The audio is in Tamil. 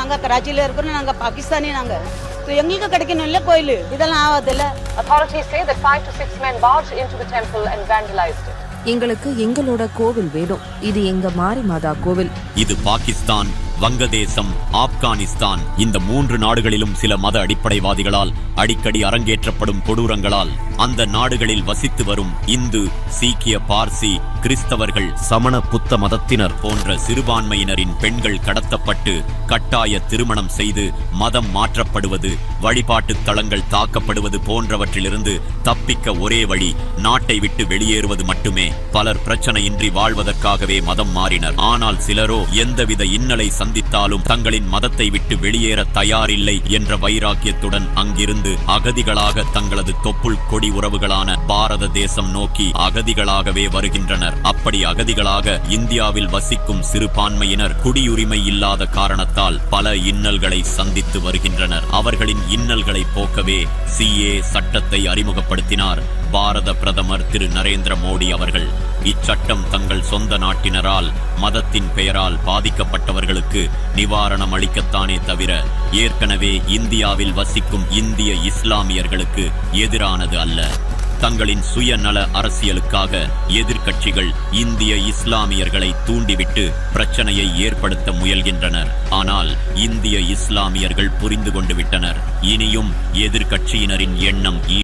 நாங்க கராச்சியில இருக்கிறோம் நாங்க பாகிஸ்தானி நாங்க. So, எங்களுக்கு கிடைக்கணும் இல்ல கோயில். இதெல்லாம் ஆகாது இல்ல Authorities say that five to six men barged into the temple and vandalized it. எங்களுக்கு எங்களோட கோவில் வேணும். இது எங்க மாரி மாதா கோவில். இது பாகிஸ்தான். வங்கதேசம் ஆப்கானிஸ்தான் இந்த மூன்று நாடுகளிலும் சில மத அடிப்படைவாதிகளால் அடிக்கடி அரங்கேற்றப்படும் கொடூரங்களால் அந்த நாடுகளில் வசித்து வரும் இந்து சீக்கிய பார்சி கிறிஸ்தவர்கள் சமண புத்த மதத்தினர் போன்ற சிறுபான்மையினரின் பெண்கள் கடத்தப்பட்டு கட்டாய திருமணம் செய்து மதம் மாற்றப்படுவது வழிபாட்டு தலங்கள் தாக்கப்படுவது போன்றவற்றிலிருந்து தப்பிக்க ஒரே வழி நாட்டை விட்டு வெளியேறுவது மட்டுமே. பலர் பிரச்சனையின்றி வாழ்வதற்காகவே மதம் மாறினர். ஆனால் சிலரோ எந்தவித இன்னலை சந்தித்தாலும் தங்களின் மதத்தை விட்டு வெளியேற தயாரில்லை என்ற வைராக்கியத்துடன் அங்கிருந்து அகதிகளாக தங்களது தொப்புள் கொடி உறவுகளான பாரத தேசம் நோக்கி அகதிகளாகவே வருகின்றனர். அப்படி அகதிகளாக இந்தியாவில் வசிக்கும் சிறுபான்மையினர் குடியுரிமை இல்லாத காரணத்தால் பல இன்னல்களை சந்தித்து வருகின்றனர். அவர்களின் இன்னல்களை போக்கவே சிஏ சட்டத்தை அறிமுகப்படுத்தினார். பாரத பிரதமர் திரு நரேந்திர மோடி அவர்கள் இச்சட்டம் தங்கள் சொந்த நாட்டினரால் மதத்தின் பெயரால் பாதிக்கப்பட்டவர்களுக்கு நிவாரணம் அளிக்கத்தானே தவிர ஏற்கனவே இந்தியாவில் வசிக்கும் இந்திய இஸ்லாமியர்களுக்கு எதிரானது அல்ல. தங்களின் சுயநல அரசியலுக்காக எதிர்க்கட்சிகள் இந்திய இஸ்லாமியர்களை தூண்டிவிட்டு பிரச்சனையை ஏற்படுத்த முயல்கின்றனர். ஆனால் இந்திய இஸ்லாமியர்கள் புரிந்து கொண்டு விட்டனர். இனியும் எதிர்க்கட்சியினரின் எண்ணம்